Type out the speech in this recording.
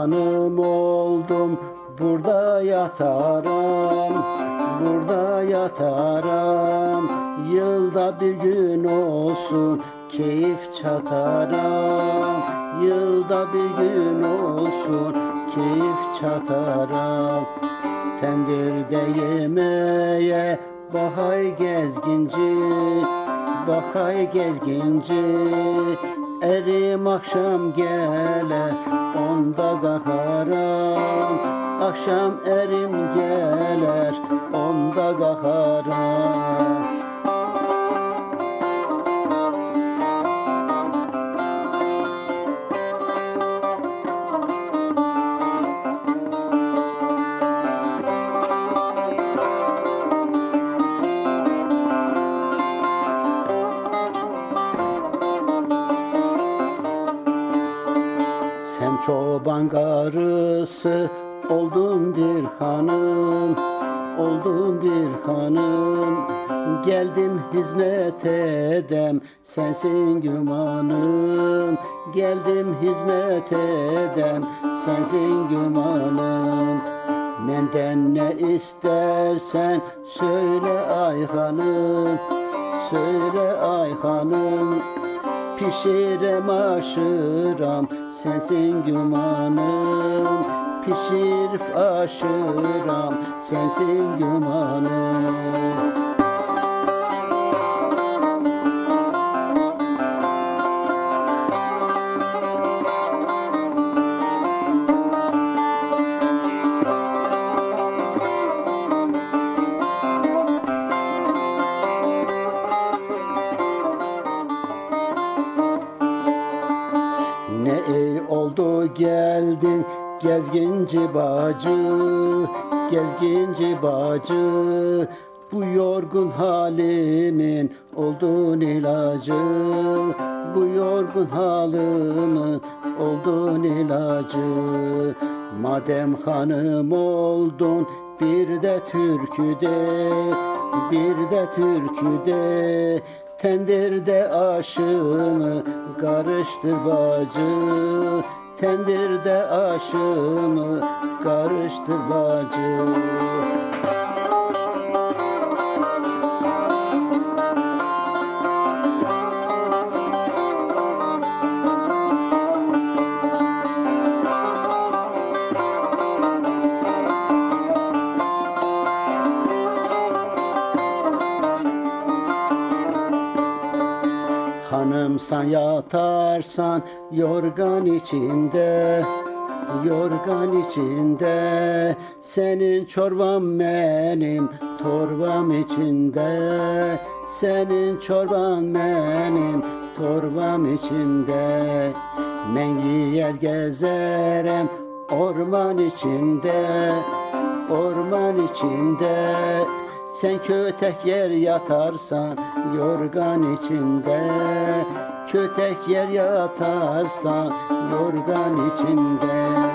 hanım oldum Burada yatarım, burada yatarım. Yılda bir gün olsun keyif çatarım. Yılda bir gün olsun keyif çatarım. Tendirde yemeğe bakay gezginci Bakay gezginci. Erim akşam gele Onda kaharam Akşam erim geler Onda kaharam Sen çoban karısı oldun bir hanım Oldun bir hanım. Geldim hizmet edem sensin gümanım. Geldim hizmet edem sensin gümanım. Menden ne istersen söyle ay hanım Söyle ay hanım. Pişirem aşıram sensin gümanım Pişirip aşıram. Sensin gümanım gezginci bacı Gezginci bacı. Bu yorgun halimin oldun ilacı Bu yorgun halimin oldun ilacı. Madem hanım oldun bir de türküde Bir de türküde. Tendirde aşımı karıştır bacı Tendirde aşımı karıştır bacı Hanımsan yatarsan yorgan içinde Yorgan içinde. Senin çorban benim torbam içinde. Senin çorban benim torbam içinde. Ben yer gezerem orman içinde Orman içinde sen kötek yer yatarsan yorgan içinde. Kötek yer yatarsan yorgan içinde